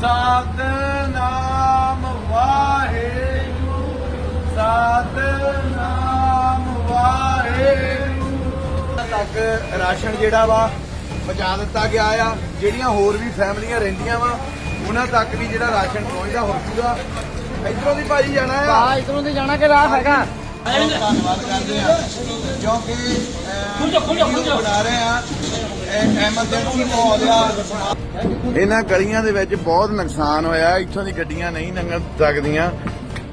ਸਤਨਾਮ ਵਾਹਿਗੁਰੂ ਸਤਨਾਮ ਵਾਹਿਗੁਰੂ। ਤੱਕ ਰਾਸ਼ਨ ਜਿਹੜਾ ਵਾ ਪਹੁੰਚਾ ਦਿੱਤਾ ਗਿਆ ਆ। ਜਿਹੜੀਆਂ ਹੋਰ ਵੀ ਫੈਮਲੀਆਂ ਰਹਿੰਦੀਆਂ ਵਾ ਉਹਨਾਂ ਤੱਕ ਵੀ ਜਿਹੜਾ ਰਾਸ਼ਨ ਪਹੁੰਚਦਾ ਹੋ ਜੂਗਾ ਇਧਰੋਂ ਦੀ ਭਾਜੀ ਜਾਣਾ ਆ? ਆ ਇਧਰੋਂ ਦੀ ਜਾਣਾ ਕਿ ਰਾਹ ਹੈਗਾ? ਧੰਨਵਾਦ ਕਰਦੇ ਆ। ਕਿਉਂਕਿ ਖੁੱਲੋ ਖੁੱਲੋ ਖੁੱਲੋ। ਬਣਾ ਰਹੇ ਆ। ਐਮਰਜੈਂਸੀ ਮਾਹੌਲ ਆ ਇਹਨਾਂ ਗਲੀਆਂ ਦੇ ਵਿੱਚ ਬਹੁਤ ਨੁਕਸਾਨ ਹੋਇਆ। ਇੱਥੋਂ ਦੀ ਗੱਡੀਆਂ ਨਹੀਂ ਲੰਘ ਸਕਦੀਆਂ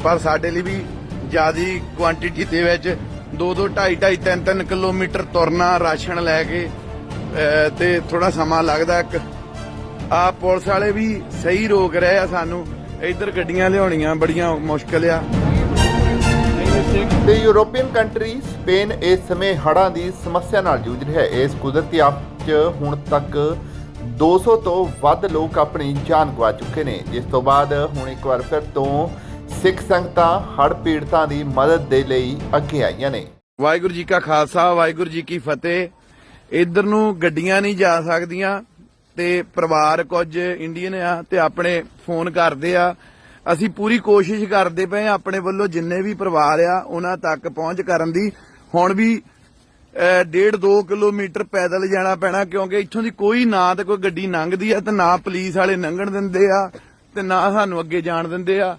ਪਰ ਸਾਡੇ ਲਈ ਵੀ ਜਿਆਦੀ ਕੁਆਂਟੀਟੀ ਦੇ ਵਿੱਚ 2 2 2.5 2.5 3 3 ਕਿਲੋਮੀਟਰ ਤੁਰਨਾ ਰਾਸ਼ਨ ਲੈ ਕੇ ਅਹ, ਤੇ ਥੋੜਾ ਸਮਾਂ ਲੱਗਦਾ। ਆ ਪੁਲਿਸ ਵਾਲੇ ਵੀ ਸਹੀ ਰੋਕ ਰਹੇ ਆ ਸਾਨੂੰ। ਇੱਧਰ ਗੱਡੀਆਂ ਲਿਆਉਣੀਆਂ ਬੜੀਆਂ ਮੁਸ਼ਕਲ ਆ। ਤੇ ਯੂਰੋਪੀਅਨ ਕੰਟਰੀ ਸਪੇਨ ਇਸ ਸਮੇਂ ਹੜ੍ਹਾਂ ਦੀ ਸਮੱਸਿਆ ਨਾਲ ਜੂਝ ਰਿਹਾ ਹੈ। ਇਸ ਕੁਦਰਤੀ ਆਫਤ 'ਚ ਹੁਣ ਤੱਕ 200 ਤੋਂ ਵੱਧ ਲੋਕ ਆਪਣੀ ਜਾਨ ਗਵਾ ਚੁੱਕੇ ਨੇ। ਜਿਸ ਤੋਂ ਬਾਅਦ ਹੁਣ ਇੱਕ ਵਾਰ ਫਿਰ ਤੋਂ ਸਿੱਖ ਸੰਗਤਾਂ ਹੜ੍ਹ ਪੀੜਤਾਂ ਦੀ ਮਦਦ ਦੇ ਲਈ ਅੱਗੇ ਆਈਆਂ ਨੇ। ਵਾਹਿਗੁਰੂ ਜੀ ਕਾ ਖਾਲਸਾ, ਵਾਹਿਗੁਰੂ ਜੀ ਕੀ ਫਤਿਹ। ਇੱਧਰ ਨੂੰ ਗੱਡੀਆਂ ਨਹੀਂ ਜਾ ਸਕਦੀਆਂ ਤੇ ਪਰਿਵਾਰ ਕੁਝ ਇੰਡੀਅਨ ਆ ਤੇ ਆਪਣੇ ਫੋਨ ਕਰਦੇ ਆ। ਅਸੀਂ ਪੂਰੀ ਕੋਸ਼ਿਸ਼ ਕਰਦੇ ਪਏ ਆ ਆਪਣੇ ਵੱਲੋਂ ਜਿੰਨੇ ਵੀ ਪਰਿਵਾਰ ਆ, ਉਹਨਾਂ ਤੱਕ ਪਹੁੰਚ ਕਰਨ ਦੀ। ਹੁਣ ਵੀ ਡੇਢ 2 ਕਿਲੋਮੀਟਰ ਪੈਦਲ ਜਾਣਾ ਪੈਣਾ ਕਿਉਂਕਿ ਇੱਥੋਂ ਦੀ ਕੋਈ ਨਾ ਤੇ ਕੋਈ ਗੱਡੀ ਲੰਘਦੀ ਆ ਤੇ ਨਾ ਪੁਲਿਸ ਵਾਲੇ ਲੰਘਣ ਦਿੰਦੇ ਆ ਤੇ ਨਾ ਸਾਨੂੰ ਅੱਗੇ ਜਾਣ ਦਿੰਦੇ ਆ।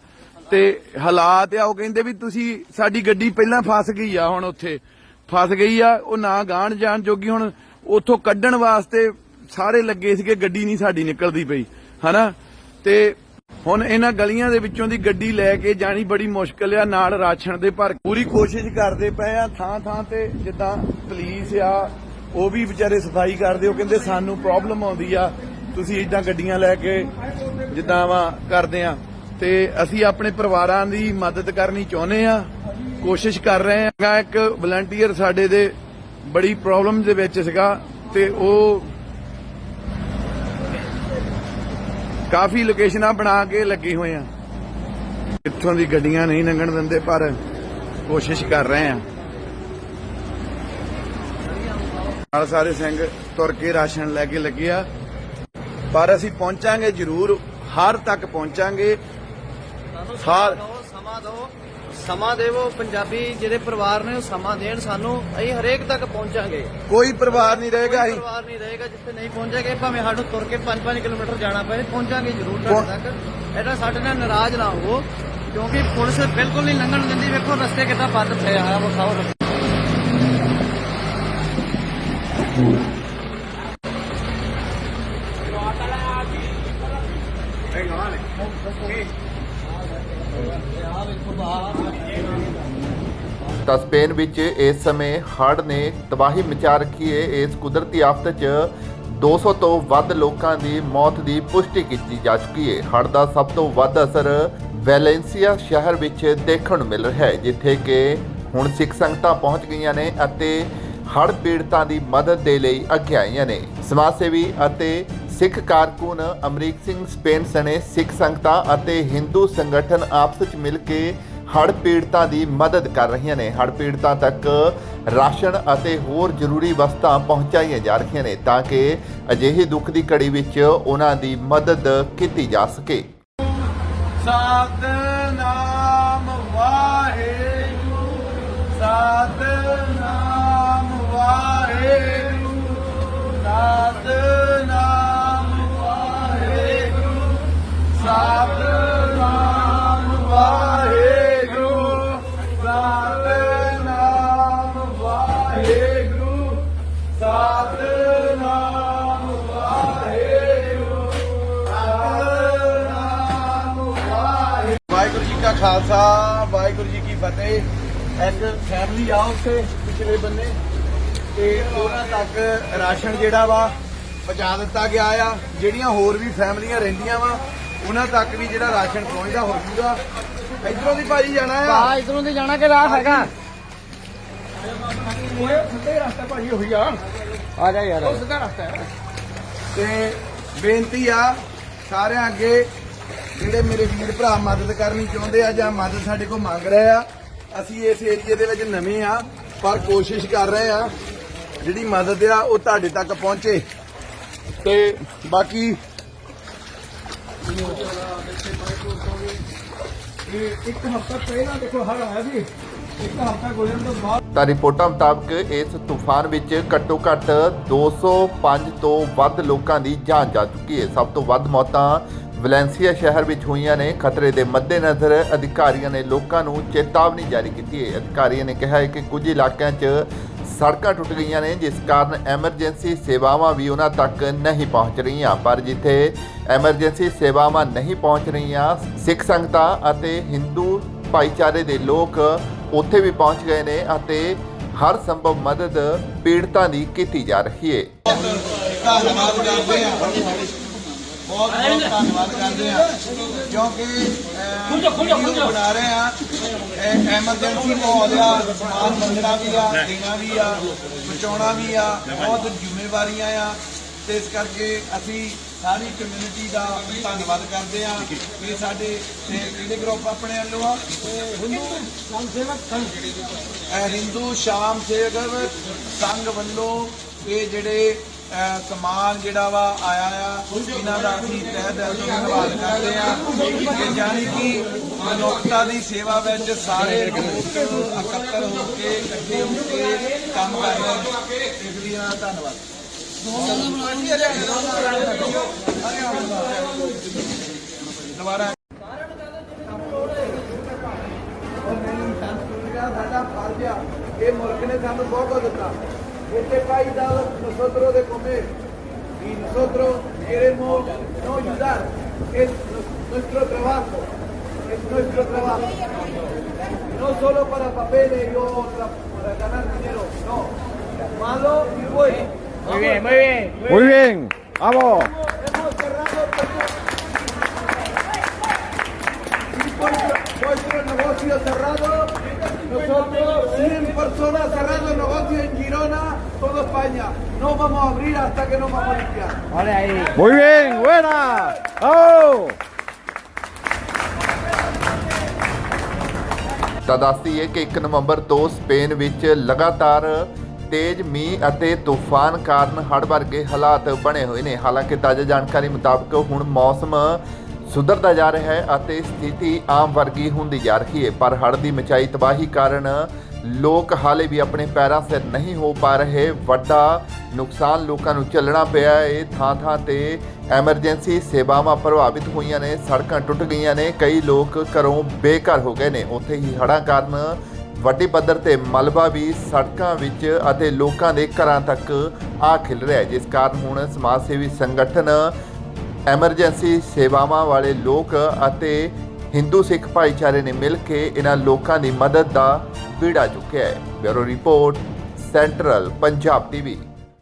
ਤੇ ਹਾਲਾਤ ਆ, ਉਹ ਕਹਿੰਦੇ ਵੀ ਤੁਸੀਂ ਸਾਡੀ ਗੱਡੀ ਪਹਿਲਾਂ ਫਸ ਗਈ ਆ ਹੁਣ ਉੱਥੇ। ਫਸ ਗਈ ਆ, ਉਹ ਨਾ ਗਾਣ ਜਾਣ ਜੋਗੀ ਹੁਣ ਉੱਥੋਂ ਕੱਢਣ ਵਾਸਤੇ ਸਾਰੇ ਲੱਗੇ ਸੀਗੇ, ਗੱਡੀ ਨਹੀਂ ਸਾਡੀ ਨਿਕਲਦੀ ਪਈ, ਹਨਾ? ਤੇ ਹੁਣ ਇਹਨਾਂ ਗਲੀਆਂ ਦੇ ਵਿੱਚੋਂ ਦੀ ਗੱਡੀ ਲੈ ਕੇ ਜਾਣੀ ਬੜੀ ਮੁਸ਼ਕਲ ਆ, ਨਾਲ ਰਾਸ਼ਨ ਦੇ ਭਰ ਪੂਰੀ ਕੋਸ਼ਿਸ਼ ਕਰਦੇ ਪਏ ਆ ਥਾਂ ਥਾਂ ਤੇ ਜਿੱਦਾਂ ਪੁਲਿਸ ਆ, ਉਹ ਵੀ ਵਿਚਾਰੇ ਸਫ਼ਾਈ ਕਰਦੇ, ਉਹ ਕਹਿੰਦੇ ਸਾਨੂੰ ਪ੍ਰੋਬਲਮ ਆਉਂਦੀ ਆ, ਤੁਸੀਂ ਇਦਾਂ ਗੱਡੀਆਂ ਲੈ ਕੇ ਜਿੱਦਾਂ ਵਾ ਕਰਦੇ ਆ। ਤੇ ਅਸੀਂ ਆਪਣੇ ਪਰਿਵਾਰਾਂ ਦੀ ਮਦਦ ਕਰਨੀ ਚਾਹੁੰਦੇ ਆ, ਕੋਸ਼ਿਸ਼ ਕਰ ਰਹੇ ਆ। ਇੱਕ ਵਲੰਟੀਅਰ ਸਾਡੇ ਦੇ ਬੜੀ ਪ੍ਰੋਬਲਮ ਦੇ ਵਿੱਚ ਸੀਗਾ, ਤੇ ਉਹ ਕਾਫੀ ਲੋਕੇਸ਼ਨਾਂ ਬਣਾ ਕੇ ਲੱਗੇ ਹੋਏ ਆ। ਇੱਥੋਂ ਦੀ ਗੱਡੀਆਂ ਨਹੀਂ ਲੰਘਣ ਦਿੰਦੇ, ਪਰ ਕੋਸ਼ਿਸ਼ ਕਰ ਰਹੇ ਆ। ਨਾਲ ਸਾਰੇ ਸਿੰਘ ਤੁਰ ਕੇ ਰਾਸ਼ਨ ਲੈ ਕੇ ਲੱਗੇ ਆ। ਪਰ ਅਸੀਂ ਪਹੁੰਚਾਂਗੇ ਜ਼ਰੂਰ ਹਰ ਤੱਕ ਪਹੁੰਚਾਂਗੇ। ਸਾਰ ਸਮਾਂ ਦਿਓ ਸਮਾਂ ਦੇਵੋ। ਪੰਜਾਬੀ ਜਿਹੜੇ ਪਰਿਵਾਰ ਨੇ ਉਹ ਸਮਾਂ ਦੇਣ ਸਾਨੂੰ ਅਸੀਂ ਹਰੇਕ ਤੱਕ ਪਹੁੰਚਾਂਗੇ। ਕੋਈ ਪਰਿਵਾਰ ਨਹੀਂ ਰਹੇਗਾ ਅਸੀਂ। ਪਰਿਵਾਰ ਨਹੀਂ ਰਹੇਗਾ ਜਿੱਥੇ ਨਹੀਂ ਪਹੁੰਚਾਂਗੇ। ਭਾਵੇਂ ਸਾਨੂੰ ਤੁਰ ਕੇ 5-5 ਕਿਲੋਮੀਟਰ ਜਾਣਾ ਪਏ ਪਹੁੰਚਾਂਗੇ ਜ਼ਰੂਰ ਤੁਹਾਡੇ ਤੱਕ। ਇਹਦਾ ਸਾਡੇ ਨਾਲ ਨਾਰਾਜ਼ ਨਾ ਹੋਵੋ ਕਿਉਂਕਿ ਪੁਲਿਸ ਬਿਲਕੁਲ ਨਹੀਂ ਲੰਘਣ ਦਿੰਦੀ। ਵੇਖੋ ਰਸਤੇ ਕਿੱਦਾਂ ਬੰਦ ਪਿਆ ਆ ਉਹ ਤਾਂ ਸਪੇਨ ਵਿੱਚ ਇਸ ਸਮੇਂ ਹੜ੍ਹ ਨੇ ਤਬਾਹੀ ਮਚਾ ਰੱਖੀ ਹੈ। ਇਸ ਕੁਦਰਤੀ ਆਫਤ 'ਚ 200 ਤੋਂ ਵੱਧ ਲੋਕਾਂ ਦੀ ਮੌਤ ਦੀ ਪੁਸ਼ਟੀ ਕੀਤੀ ਜਾ ਚੁੱਕੀ ਹੈ। ਹੜ੍ਹ ਦਾ ਸਭ ਤੋਂ ਵੱਧ ਅਸਰ ਵੈਲੈਂਸੀਆ ਸ਼ਹਿਰ ਵਿੱਚ ਦੇਖਣ ਨੂੰ ਮਿਲ ਰਿਹਾ ਹੈ, ਜਿੱਥੇ ਕਿ ਹੁਣ ਸਿੱਖ ਸੰਗਤਾਂ ਪਹੁੰਚ ਗਈਆਂ ਨੇ ਅਤੇ ਹੜ੍ਹ ਪੀੜਤਾਂ ਦੀ ਮਦਦ ਦੇ ਲਈ ਅੱਗੇ ਆਈਆਂ ਨੇ। ਸਮਾਜ ਸੇਵੀ ਅਤੇ ਸਿੱਖ ਕਾਰਕੁਨ ਅਮਰੀਕ ਸਿੰਘ ਸਪੇਨ ਸਣੇ ਸਿੱਖ ਸੰਗਤਾਂ ਅਤੇ ਹਿੰਦੂ ਸੰਗਠਨ ਆਪਸ ਵਿੱਚ ਮਿਲ ਕੇ ਹੜ੍ਹ ਪੀੜਤਾਂ ਦੀ ਮਦਦ ਕਰ ਰਹੀਆਂ ਨੇ। ਹੜ੍ਹ ਪੀੜਤਾਂ ਤੱਕ ਰਾਸ਼ਨ ਅਤੇ ਹੋਰ ਜ਼ਰੂਰੀ ਵਸਤਾਂ ਪਹੁੰਚਾਈਆਂ ਜਾ ਰਹੀਆਂ ਨੇ ਤਾਂ ਕਿ ਅਜਿਹੀ ਦੁੱਖ ਦੀ ਘੜੀ ਵਿੱਚ ਉਹਨਾਂ ਦੀ ਮਦਦ ਕੀਤੀ ਜਾ ਸਕੇ। ਸਤਨਾਮ ਖਾਲਸਾ ਵਾਹਿਗੁਰੂ ਜੀ ਕੀ ਫਤਿਹ। ਇੱਕ ਫੈਮਿਲੀ ਆ ਉੱਥੇ ਪਿਛਲੇ ਬੰਨੇ। ਤੇ ਉਹਨਾਂ ਤੱਕ ਰਾਸ਼ਨ ਜਿਹੜਾ ਵਾ ਪਹੁੰਚਾ ਦਿੱਤਾ ਗਿਆ ਆ। ਜਿਹੜੀਆਂ ਹੋਰ ਵੀ ਫੈਮਲੀਆਂ ਰਹਿੰਦੀਆਂ ਵਾ ਉਹਨਾਂ ਤੱਕ ਵੀ ਜਿਹੜਾ ਰਾਸ਼ਨ ਪਹੁੰਚਦਾ ਹੋ ਜੂਗਾ ਇਧਰੋਂ ਦੀ ਭਾਜੀ ਜਾਣਾ ਆ? ਆ ਇਧਰੋਂ ਦੀ ਜਾਣਾ ਕਿ ਰਾਹ ਹੈਗਾ? ਸਿੱਧੇ ਰਸਤਾ ਭਾਜੀ ਉਹੀ ਆ। ਆ ਜਾ ਯਾਰ। ਉਹ ਸਿੱਧਾ ਰਸਤਾ ਹੈ ਤੇ ਬੇਨਤੀ ਆ ਸਾਰਿਆਂ ਅੱਗੇ ਜਿਹੜੇ ਮੇਰੇ ਵੀਰ ਭਰਾ ਮਦਦ ਕਰਨੀ ਚਾਹੁੰਦੇ ਆ ਜਾਂ ਮਦਦ ਸਾਡੇ ਕੋਲ ਮੰਗ ਰਹੇ ਆ, ਅਸੀਂ ਇਸ ਏਰੀਏ ਦੇ ਵਿੱਚ ਨਵੇਂ ਆ, ਪਰ ਕੋਸ਼ਿਸ਼ ਕਰ ਰਹੇ ਆ, ਜਿਹੜੀ ਮਦਦ ਆ ਉਹ ਤੁਹਾਡੇ ਤੱਕ ਪਹੁੰਚੇ। ਤੇ ਬਾਕੀ ਇੱਕ ਹਫ਼ਤਾ ਪਹਿਲਾਂ ਦੇਖੋ ਹੜ ਆਇਆ ਸੀ ਇੱਕ ਹਫ਼ਤਾ ਗੁਜ਼ਰਨ ਤੋਂ ਬਾਅਦ ਤਾਂ ਰਿਪੋਰਟਾਂ ਮੁਤਾਬਕ ਇਸ ਤੂਫਾਨ ਵਿੱਚ ਘੱਟੋ ਘੱਟ 205 ਤੋਂ ਵੱਧ ਲੋਕਾਂ ਦੀ ਜਾਨ ਜਾ ਚੁੱਕੀ ਹੈ। ਸਭ ਤੋਂ ਵੱਧ ਮੌਤਾਂ ਵੈਲੈਂਸੀਆ ਸ਼ਹਿਰ ਵਿੱਚ ਹੋਈਆਂ ਨੇ ਖਤਰੇ ਦੇ ਮੱਦੇਨਜ਼ਰ। ਅਧਿਕਾਰੀਆਂ ਨੇ ਲੋਕਾਂ ਨੂੰ ਚੇਤਾਵਨੀ ਜਾਰੀ ਕੀਤੀ ਹੈ। ਅਧਿਕਾਰੀਆਂ ਨੇ ਕਿਹਾ ਹੈ ਕਿ ਕੁਝ ਇਲਾਕਿਆਂ 'ਚ ਸੜਕਾਂ ਟੁੱਟ ਗਈਆਂ ਨੇ, ਜਿਸ ਕਾਰਨ ਐਮਰਜੈਂਸੀ ਸੇਵਾਵਾਂ ਵੀ ਉਹਨਾਂ ਤੱਕ ਨਹੀਂ ਪਹੁੰਚ ਰਹੀਆਂ। ਪਰ ਜਿੱਥੇ ਐਮਰਜੈਂਸੀ ਸੇਵਾਵਾਂ ਨਹੀਂ ਪਹੁੰਚ ਰਹੀਆਂ, ਸਿੱਖ ਸੰਗਤਾਂ ਅਤੇ ਹਿੰਦੂ ਭਾਈਚਾਰੇ ਦੇ ਲੋਕ ਉੱਥੇ ਵੀ ਪਹੁੰਚ ਗਏ ਨੇ ਅਤੇ ਹਰ ਸੰਭਵ ਮਦਦ ਪੀੜਤਾਂ ਦੀ ਕੀਤੀ ਜਾ ਰਹੀ ਹੈ। ਧੰਨਵਾਦ ਕਰਦੇ ਆ ਬਹੁਤ ਬਹੁਤ ਧੰਨਵਾਦ ਕਰਦੇ ਆ ਕਿਉਂਕਿ ਵੀਡੀਓ ਬਣਾ ਰਹੇ ਆ ਐਮਰਜੈਂਸੀ ਮਾਹੌਲ ਆ ਸਮਾਨ ਮੰਗਣਾ ਵੀ ਆ ਦੇਣਾ ਵੀ ਆ ਬਚਾਉਣਾ ਵੀ ਆ ਬਹੁਤ ਜ਼ਿੰਮੇਵਾਰੀਆਂ ਆ। ਤੇ ਇਸ ਕਰਕੇ ਅਸੀਂ ਸਾਰੀ ਕਮਿਊਨਿਟੀ ਦਾ ਧੰਨਵਾਦ ਕਰਦੇ ਆ ਕਿ ਸਾਡੇ ਕਿਹੜੇ ਗਰੁੱਪ ਆਪਣੇ ਵੱਲੋਂ ਆ ਹਿੰਦੂ ਸ਼ਾਮ ਸੇਵਕ ਸੰਘ। ਹਿੰਦੂ ਸ਼ਾਮ ਸੇਵਕ ਸੰਘ ਵੱਲੋਂ ਇਹ ਜਿਹੜੇ ਅਹ, ਸਮਾਨ ਜਿਹੜਾ ਵਾ ਆਇਆ ਆ ਇਹਨਾਂ ਦਾ ਅਸੀਂ ਤਹਿ ਦਿਲ ਤੋਂ ਧੰਨਵਾਦ ਕਰਦੇ ਆ ਕਿ ਜਾਨੀ ਕਿ ਮਨੁੱਖਤਾ ਦੀ ਸੇਵਾ ਵਿੱਚ ਸਾਰੇ ਇਕੱਤਰ ਹੋ ਕੇ ਇਕੱਠੇ ਹੋ ਕੇ ਕੰਮ ਕਰ ਰਹੇ ਇਸ ਲਈ ਇਹਨਾਂ ਦਾ ਧੰਨਵਾਦ ਦੁਬਾਰਾ। ਸਾਡਾ ਇਹ ਮੁਲਕ ਨੇ ਸਾਨੂੰ ਬਹੁਤ ਕੁਝ ਦਿੱਤਾ। Este país dado nosotros de comer y nosotros queremos no ayudar. Es nuestro trabajo, es nuestro trabajo. No solo para papeles o para ganar dinero, no. Malo y bueno. Muy bien, muy bien. Muy bien, vamos. Hemos, cerrado negocio cerrado. Nosotros 100 personas cerrando el negocio en Girona. Toda España. No vamos a abrir hasta que nos vamos a limpiar. Muy bien, buena. ¡Oh! ਤਾਂ ਦੱਸਦੀ ਹੈ ਕਿ 1 ਨਵੰਬਰ ਤੋਂ Spain ਵਿੱਚ ਲਗਾਤਾਰ ਤੇਜ਼ ਮੀਂਹ ਅਤੇ ਤੂਫਾਨ ਕਾਰਨ ਹੜ੍ਹ ਵਰਗੇ ਹਾਲਾਤ ਬਣੇ ਹੋਏ ਨੇ ਹਾਲਾਂਕਿ ਤਾਜ਼ਾ ਜਾਣਕਾਰੀ ਮੁਤਾਬਕ ਹੁਣ ਮੌਸਮ ਸੁਧਰਦਾ ਜਾ ਰਿਹਾ ਹੈ ਅਤੇ ਸਥਿਤੀ ਆਮ ਵਰਗੀ ਹੁੰਦੀ ਜਾ ਰਹੀ ਹੈ ਪਰ ਹੜ੍ਹ ਦੀ ਮਚਾਈ ਤਬਾਹੀ ਕਾਰਨ ਲੋਕ ਹਾਲੇ ਵੀ ਆਪਣੇ ਪੈਰਾਂ ਸਿਰ ਨਹੀਂ ਹੋ ਪਾ ਰਹੇ। ਵੱਡਾ ਨੁਕਸਾਨ ਲੋਕਾਂ ਨੂੰ ਝੱਲਣਾ ਪਿਆ ਹੈ ਥਾਂ ਥਾਂ ਤੇ ਐਮਰਜੈਂਸੀ ਸੇਵਾਵਾਂ ਪ੍ਰਭਾਵਿਤ ਹੋਈਆਂ ਨੇ, ਸੜਕਾਂ ਟੁੱਟ ਗਈਆਂ ਨੇ, ਕਈ ਲੋਕ ਘਰੋਂ ਬੇਘਰ ਹੋ ਗਏ ਨੇ। ਉੱਥੇ ਹੀ ਹੜ੍ਹਾਂ ਕਾਰਨ ਵੱਡੀ ਪੱਧਰ ਤੇ ਮਲਬਾ ਵੀ ਸੜਕਾਂ ਵਿੱਚ ਅਤੇ ਲੋਕਾਂ ਦੇ ਘਰਾਂ ਤੱਕ ਆ ਖਿਲ ਰਿਹਾ ਹੈ ਜਿਸ ਕਾਰਨ ਹੁਣ ਸਮਾਜ ਸੇਵੀ ਸੰਗਠਨ ਐਮਰਜੈਂਸੀ ਸੇਵਾਵਾਂ ਵਾਲੇ ਲੋਕ ਅਤੇ ਹਿੰਦੂ ਸਿੱਖ ਭਾਈਚਾਰੇ ਨੇ ਮਿਲ ਕੇ ਇਹਨਾਂ ਲੋਕਾਂ ਦੀ ਮਦਦ ਦਾ ਬੀੜਾ ਚੁੱਕਿਆ ਹੈ। Bureau report, central Punjab TV.